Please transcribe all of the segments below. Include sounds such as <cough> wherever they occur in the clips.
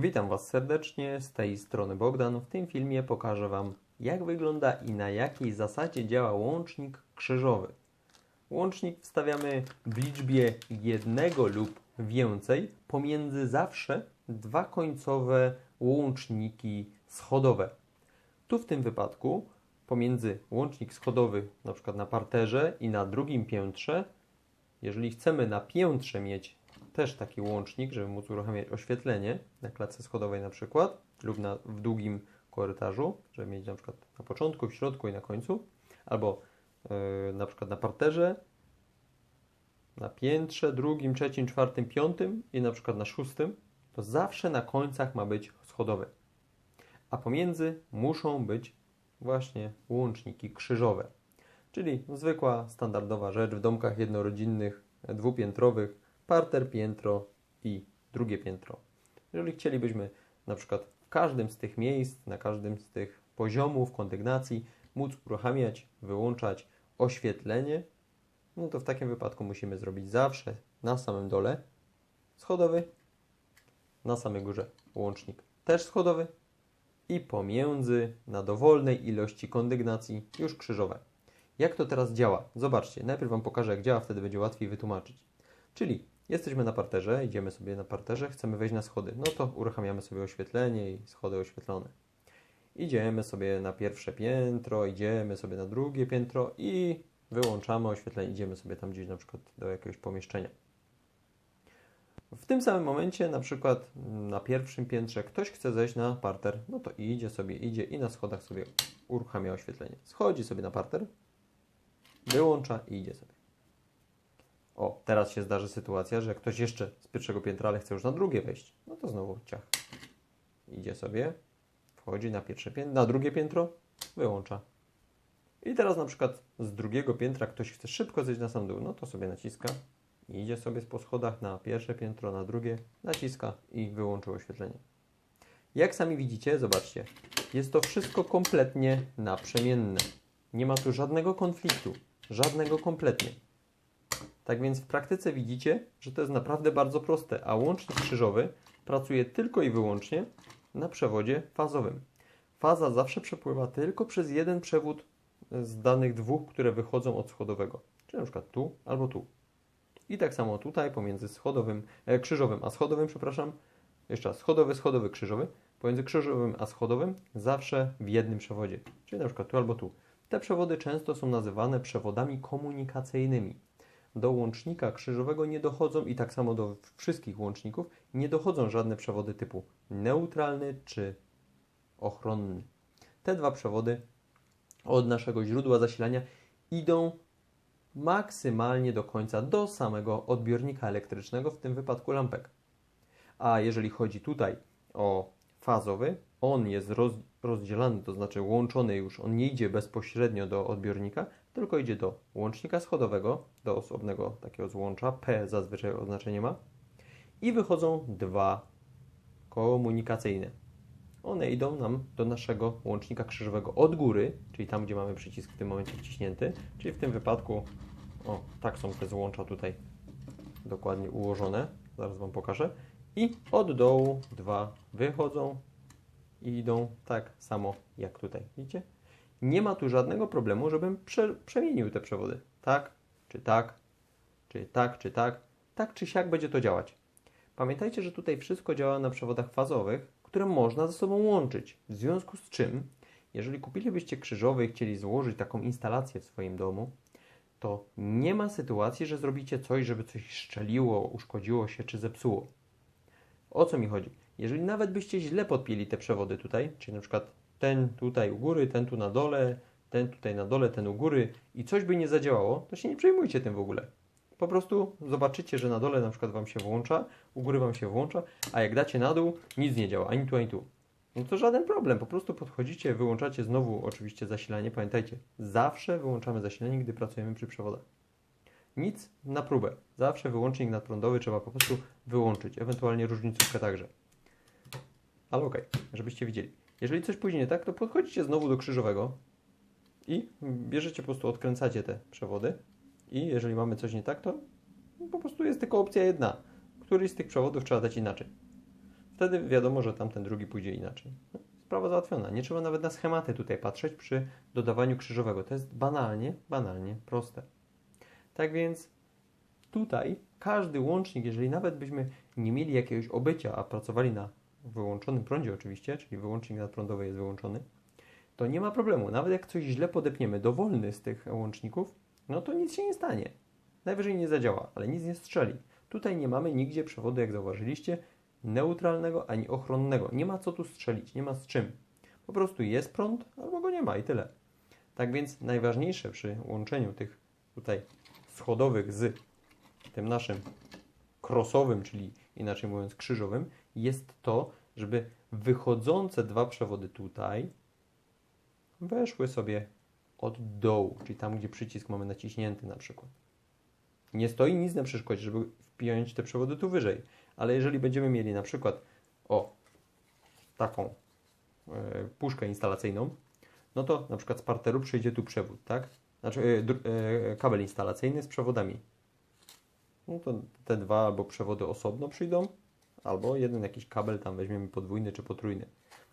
Witam Was serdecznie, z tej strony Bogdan. W tym filmie pokażę Wam, jak wygląda i na jakiej zasadzie działa łącznik krzyżowy. Łącznik wstawiamy w liczbie jednego lub więcej pomiędzy zawsze dwa końcowe łączniki schodowe. Tu w tym wypadku pomiędzy łącznik schodowy, na przykład na parterze i na drugim piętrze, jeżeli chcemy na piętrze mieć też taki łącznik, żeby móc uruchamiać oświetlenie na klatce schodowej na przykład lub na, w długim korytarzu, żeby mieć na przykład na początku, w środku i na końcu, albo yy, na przykład na parterze, na piętrze, drugim, trzecim, czwartym, piątym i na przykład na szóstym, to zawsze na końcach ma być schodowy. A pomiędzy muszą być właśnie łączniki krzyżowe. Czyli zwykła, standardowa rzecz w domkach jednorodzinnych, dwupiętrowych, parter, piętro i drugie piętro. Jeżeli chcielibyśmy na przykład w każdym z tych miejsc, na każdym z tych poziomów kondygnacji móc uruchamiać, wyłączać oświetlenie, no to w takim wypadku musimy zrobić zawsze na samym dole schodowy, na samej górze łącznik też schodowy i pomiędzy na dowolnej ilości kondygnacji już krzyżowe. Jak to teraz działa? Zobaczcie, najpierw Wam pokażę jak działa, wtedy będzie łatwiej wytłumaczyć. Czyli Jesteśmy na parterze, idziemy sobie na parterze, chcemy wejść na schody. No to uruchamiamy sobie oświetlenie i schody oświetlone. Idziemy sobie na pierwsze piętro, idziemy sobie na drugie piętro i wyłączamy oświetlenie. Idziemy sobie tam gdzieś na przykład do jakiegoś pomieszczenia. W tym samym momencie, na przykład na pierwszym piętrze, ktoś chce zejść na parter, no to idzie sobie, idzie i na schodach sobie uruchamia oświetlenie. Schodzi sobie na parter, wyłącza i idzie sobie. O, teraz się zdarzy sytuacja, że ktoś jeszcze z pierwszego piętra, ale chce już na drugie wejść. No to znowu ciach. Idzie sobie, wchodzi na pierwsze piętro, na drugie piętro, wyłącza. I teraz na przykład z drugiego piętra ktoś chce szybko zejść na sam dół, no to sobie naciska, idzie sobie po schodach na pierwsze piętro, na drugie, naciska i wyłączył oświetlenie. Jak sami widzicie, zobaczcie, jest to wszystko kompletnie naprzemienne. Nie ma tu żadnego konfliktu, żadnego kompletnie. Tak więc w praktyce widzicie, że to jest naprawdę bardzo proste, a łącznik krzyżowy pracuje tylko i wyłącznie na przewodzie fazowym. Faza zawsze przepływa tylko przez jeden przewód z danych dwóch, które wychodzą od schodowego, czyli na przykład tu albo tu. I tak samo tutaj pomiędzy schodowym, e, krzyżowym a schodowym, przepraszam, jeszcze raz, schodowy, schodowy, krzyżowy, pomiędzy krzyżowym a schodowym zawsze w jednym przewodzie, czyli na przykład tu albo tu. Te przewody często są nazywane przewodami komunikacyjnymi do łącznika krzyżowego nie dochodzą i tak samo do wszystkich łączników nie dochodzą żadne przewody typu neutralny czy ochronny. Te dwa przewody od naszego źródła zasilania idą maksymalnie do końca do samego odbiornika elektrycznego, w tym wypadku lampek. A jeżeli chodzi tutaj o fazowy, on jest roz, rozdzielany, to znaczy łączony już, on nie idzie bezpośrednio do odbiornika, tylko idzie do łącznika schodowego, do osobnego takiego złącza, P zazwyczaj oznaczenie ma, i wychodzą dwa komunikacyjne. One idą nam do naszego łącznika krzyżowego od góry, czyli tam, gdzie mamy przycisk w tym momencie wciśnięty, czyli w tym wypadku, o, tak są te złącza tutaj dokładnie ułożone, zaraz Wam pokażę, i od dołu dwa wychodzą i idą tak samo jak tutaj, widzicie? Nie ma tu żadnego problemu, żebym prze, przemienił te przewody. Tak, czy tak, czy tak, czy tak, tak czy siak będzie to działać. Pamiętajcie, że tutaj wszystko działa na przewodach fazowych, które można ze sobą łączyć. W związku z czym, jeżeli kupilibyście krzyżowy i chcieli złożyć taką instalację w swoim domu, to nie ma sytuacji, że zrobicie coś, żeby coś szczeliło, uszkodziło się czy zepsuło. O co mi chodzi? Jeżeli nawet byście źle podpięli te przewody tutaj, czyli na przykład ten tutaj u góry, ten tu na dole, ten tutaj na dole, ten u góry i coś by nie zadziałało, to się nie przejmujcie tym w ogóle. Po prostu zobaczycie, że na dole na przykład Wam się włącza, u góry Wam się włącza, a jak dacie na dół, nic nie działa, ani tu, ani tu. No to żaden problem, po prostu podchodzicie, wyłączacie znowu oczywiście zasilanie. Pamiętajcie, zawsze wyłączamy zasilanie, gdy pracujemy przy przewodach. Nic na próbę. Zawsze wyłącznik nadprądowy trzeba po prostu wyłączyć, ewentualnie różnicówkę także. Ale okej, okay, żebyście widzieli. Jeżeli coś później nie tak, to podchodzicie znowu do krzyżowego i bierzecie po prostu, odkręcacie te przewody i jeżeli mamy coś nie tak, to po prostu jest tylko opcja jedna. Któryś z tych przewodów trzeba dać inaczej. Wtedy wiadomo, że tamten drugi pójdzie inaczej. Sprawa załatwiona. Nie trzeba nawet na schematy tutaj patrzeć przy dodawaniu krzyżowego. To jest banalnie, banalnie proste. Tak więc tutaj każdy łącznik, jeżeli nawet byśmy nie mieli jakiegoś obycia, a pracowali na wyłączonym prądzie oczywiście, czyli wyłącznik nadprądowy jest wyłączony, to nie ma problemu. Nawet jak coś źle podepniemy, dowolny z tych łączników, no to nic się nie stanie. Najwyżej nie zadziała, ale nic nie strzeli. Tutaj nie mamy nigdzie przewodu, jak zauważyliście, neutralnego ani ochronnego. Nie ma co tu strzelić, nie ma z czym. Po prostu jest prąd, albo go nie ma i tyle. Tak więc najważniejsze przy łączeniu tych tutaj schodowych z tym naszym krosowym, czyli inaczej mówiąc krzyżowym, jest to, żeby wychodzące dwa przewody tutaj weszły sobie od dołu, czyli tam, gdzie przycisk mamy naciśnięty na przykład. Nie stoi nic na przeszkodzie, żeby wpiąć te przewody tu wyżej, ale jeżeli będziemy mieli na przykład o taką e, puszkę instalacyjną, no to na przykład z parteru przejdzie tu przewód, tak? Znaczy e, e, kabel instalacyjny z przewodami. No to te dwa albo przewody osobno przyjdą, albo jeden jakiś kabel tam weźmiemy podwójny czy potrójny.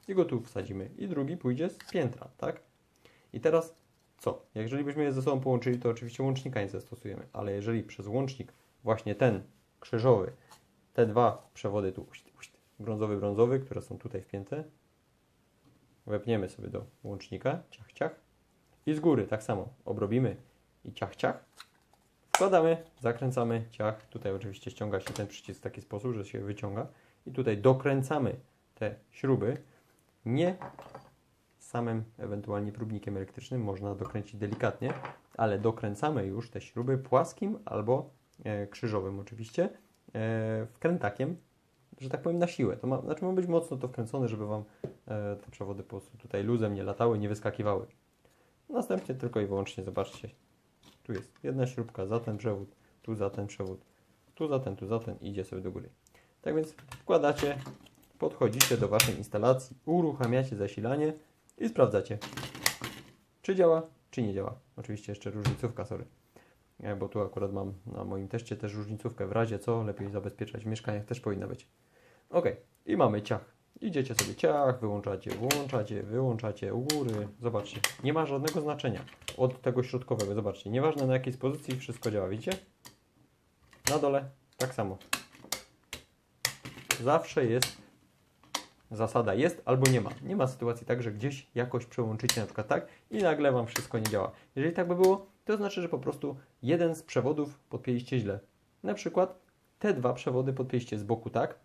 I go tu wsadzimy. I drugi pójdzie z piętra, tak? I teraz co? Jeżeli byśmy je ze sobą połączyli, to oczywiście łącznika nie zastosujemy, ale jeżeli przez łącznik właśnie ten krzyżowy, te dwa przewody tu, brązowy, brązowy, które są tutaj wpięte, wepniemy sobie do łącznika, ciach, ciach i z góry tak samo obrobimy i ciach, ciach, wkładamy, zakręcamy, ciach, tutaj oczywiście ściąga się ten przycisk w taki sposób, że się wyciąga i tutaj dokręcamy te śruby, nie samym ewentualnie próbnikiem elektrycznym można dokręcić delikatnie, ale dokręcamy już te śruby płaskim albo e, krzyżowym oczywiście e, wkrętakiem, że tak powiem na siłę. To ma, znaczy ma być mocno to wkręcone, żeby Wam e, te przewody po prostu tutaj luzem nie latały, nie wyskakiwały. Następnie tylko i wyłącznie zobaczcie, tu jest jedna śrubka za ten przewód, tu za ten przewód, tu za ten, tu za ten i idzie sobie do góry. Tak więc wkładacie, podchodzicie do Waszej instalacji, uruchamiacie zasilanie, i sprawdzacie, czy działa, czy nie działa. Oczywiście jeszcze różnicówka, sorry. E, bo tu akurat mam na moim teście też różnicówkę. W razie co, lepiej zabezpieczać w mieszkaniach też powinna być. Ok, i mamy ciach. Idziecie sobie ciach, wyłączacie, włączacie, wyłączacie u góry. Zobaczcie, nie ma żadnego znaczenia od tego środkowego. Zobaczcie, nieważne na jakiej pozycji, wszystko działa, widzicie? Na dole tak samo. Zawsze jest zasada jest albo nie ma. Nie ma sytuacji tak, że gdzieś jakoś przełączycie na przykład tak i nagle Wam wszystko nie działa. Jeżeli tak by było, to znaczy, że po prostu jeden z przewodów podpięliście źle. Na przykład te dwa przewody podpięliście z boku tak,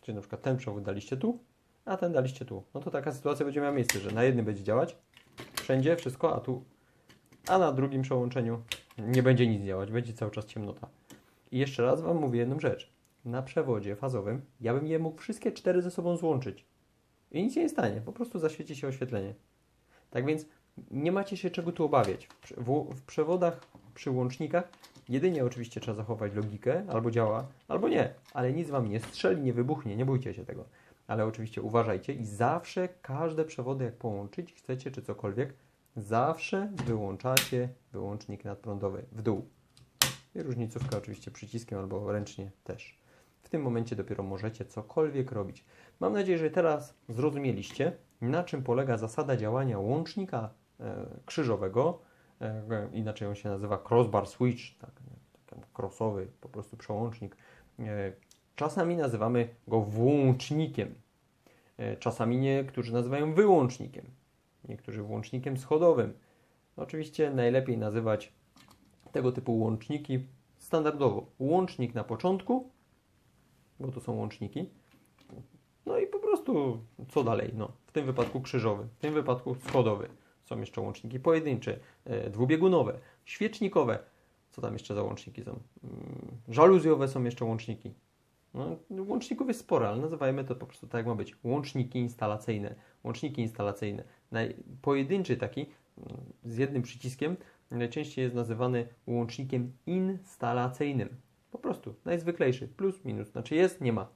czyli na przykład ten przewód daliście tu, a ten daliście tu. No to taka sytuacja będzie miała miejsce, że na jednym będzie działać wszędzie wszystko, a tu, a na drugim przełączeniu nie będzie nic działać, będzie cały czas ciemnota. I jeszcze raz Wam mówię jedną rzecz na przewodzie fazowym, ja bym je mógł wszystkie cztery ze sobą złączyć. I nic się nie stanie, po prostu zaświeci się oświetlenie. Tak więc nie macie się czego tu obawiać. W, w przewodach, przy łącznikach, jedynie oczywiście trzeba zachować logikę, albo działa, albo nie, ale nic Wam nie strzeli, nie wybuchnie, nie bójcie się tego. Ale oczywiście uważajcie i zawsze każde przewody, jak połączyć chcecie, czy cokolwiek, zawsze wyłączacie wyłącznik nadprądowy w dół. I różnicówka oczywiście przyciskiem albo ręcznie też w tym momencie dopiero możecie cokolwiek robić. Mam nadzieję, że teraz zrozumieliście, na czym polega zasada działania łącznika e, krzyżowego, inaczej on się nazywa crossbar switch, tak, taki crossowy po prostu przełącznik. E, czasami nazywamy go włącznikiem, e, czasami niektórzy nazywają wyłącznikiem, niektórzy włącznikiem schodowym. Oczywiście najlepiej nazywać tego typu łączniki standardowo łącznik na początku bo to są łączniki. No i po prostu co dalej? No, w tym wypadku krzyżowy, w tym wypadku schodowy. Są jeszcze łączniki pojedyncze, e, dwubiegunowe, świecznikowe. Co tam jeszcze za łączniki są? Mm, żaluzjowe są jeszcze łączniki. No, łączników jest sporo, ale nazywajmy to po prostu tak jak ma być. Łączniki instalacyjne. Łączniki instalacyjne. Pojedynczy taki mm, z jednym przyciskiem najczęściej jest nazywany łącznikiem instalacyjnym. Po prostu najzwyklejszy, plus, minus. Znaczy jest, nie ma.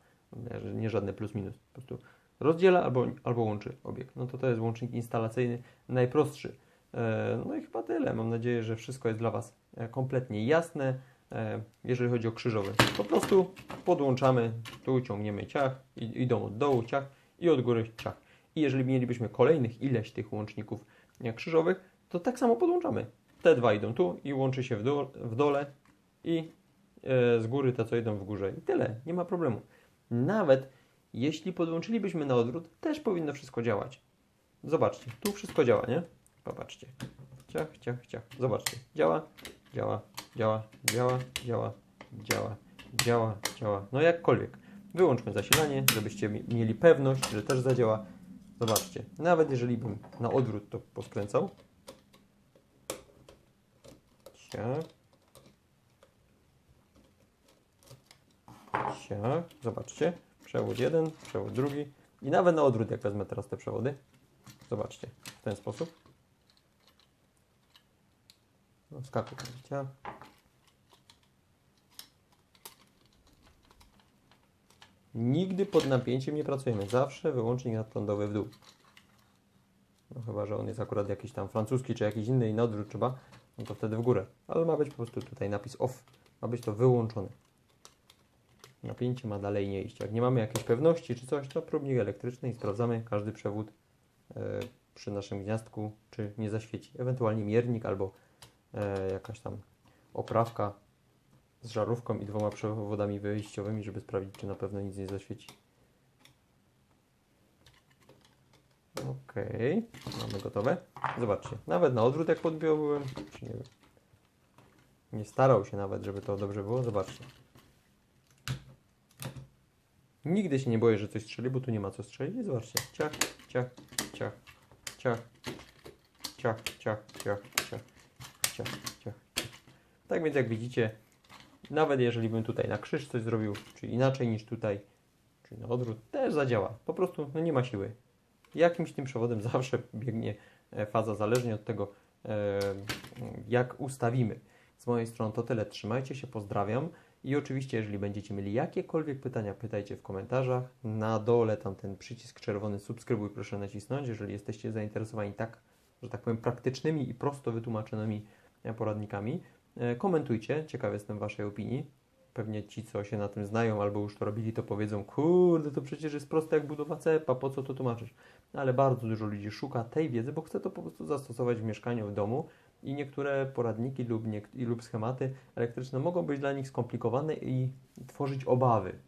Nie żadne plus, minus. Po prostu rozdziela albo, albo łączy obiekt. No to to jest łącznik instalacyjny najprostszy. E, no i chyba tyle. Mam nadzieję, że wszystko jest dla Was e, kompletnie jasne. e, jeżeli chodzi o krzyżowy. Po prostu podłączamy, tu ciągniemy ciach, idą od dołu ciach i od góry ciach. I jeżeli mielibyśmy kolejnych ileś tych łączników krzyżowych, to tak samo podłączamy. Te dwa idą tu i łączy się w, dole, w dole i z góry te, co idą w górze. I tyle, nie ma problemu. Nawet jeśli podłączylibyśmy na odwrót, też powinno wszystko działać. Zobaczcie, tu wszystko działa, nie? Popatrzcie. Ciach, ciach, ciach. Zobaczcie. Działa, działa, działa, działa, działa, działa, działa, działa. No jakkolwiek. Wyłączmy zasilanie, żebyście mi- mieli pewność, że też zadziała. Zobaczcie. Nawet jeżeli bym na odwrót to poskręcał. Ciach. Ciach. Zobaczcie. Przewód jeden, przewód drugi. I nawet na odwrót, jak wezmę teraz te przewody. Zobaczcie. W ten sposób. No, skakuj. Ciach. Nigdy pod napięciem nie pracujemy. Zawsze wyłącznik nadprądowy w dół. No chyba, że on jest akurat jakiś tam francuski czy jakiś inny i na odwrót trzeba, no to wtedy w górę. Ale ma być po prostu tutaj napis off. Ma być to wyłączone. Napięcie ma dalej nie iść. Jak nie mamy jakiejś pewności czy coś, to próbnik elektryczny i sprawdzamy każdy przewód e, przy naszym gniazdku, czy nie zaświeci. Ewentualnie miernik albo e, jakaś tam oprawka z żarówką i dwoma przewodami wyjściowymi, żeby sprawdzić, czy na pewno nic nie zaświeci. Okej, mamy gotowe. Zobaczcie, nawet na odwrót jak podpiąłem, czy nie. Nie starał się nawet, żeby to dobrze było. Zobaczcie. Nigdy się nie boję, że coś strzeli, bo tu nie ma co strzelić. Zobaczcie. Ciach, ciach, ciach, ciach, ciach, ciach, ciach, ciach, ciach, ciach. Tak więc jak widzicie, nawet jeżeli bym tutaj na krzyż coś zrobił, czy inaczej niż tutaj, czyli na odwrót, też zadziała. Po prostu no nie ma siły. Jakimś tym przewodem <laughs> zawsze biegnie e, faza, zależnie od tego, e, jak ustawimy. Z mojej strony to tyle. Trzymajcie się, pozdrawiam. I oczywiście, jeżeli będziecie mieli jakiekolwiek pytania, pytajcie w komentarzach. Na dole tam ten przycisk czerwony subskrybuj proszę nacisnąć, jeżeli jesteście zainteresowani tak, że tak powiem, praktycznymi i prosto wytłumaczonymi poradnikami. E, Komentujcie, ciekaw jestem Waszej opinii. Pewnie ci, co się na tym znają albo już to robili, to powiedzą, kurde, to przecież jest proste jak budowa cepa, po co to tłumaczysz? Ale bardzo dużo ludzi szuka tej wiedzy, bo chce to po prostu zastosować w mieszkaniu, w domu i niektóre poradniki lub, nie, i lub schematy elektryczne mogą być dla nich skomplikowane i tworzyć obawy.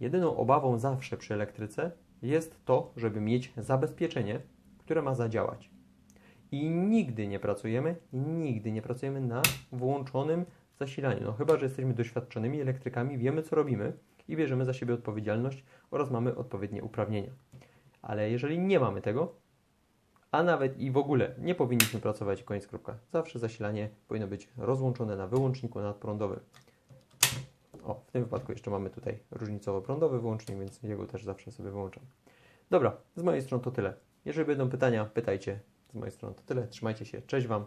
Jedyną obawą zawsze przy elektryce jest to, żeby mieć zabezpieczenie, które ma zadziałać. I nigdy nie pracujemy, nigdy nie pracujemy na włączonym zasilaniu. No chyba, że jesteśmy doświadczonymi elektrykami, wiemy co robimy i bierzemy za siebie odpowiedzialność oraz mamy odpowiednie uprawnienia. Ale jeżeli nie mamy tego, a nawet i w ogóle nie powinniśmy pracować koniec kropka. Zawsze zasilanie powinno być rozłączone na wyłączniku nadprądowym. O, w tym wypadku jeszcze mamy tutaj różnicowo-prądowy wyłącznik, więc jego też zawsze sobie wyłączam. Dobra, z mojej strony to tyle. Jeżeli będą pytania, pytajcie. Z mojej strony to tyle. Trzymajcie się. Cześć Wam.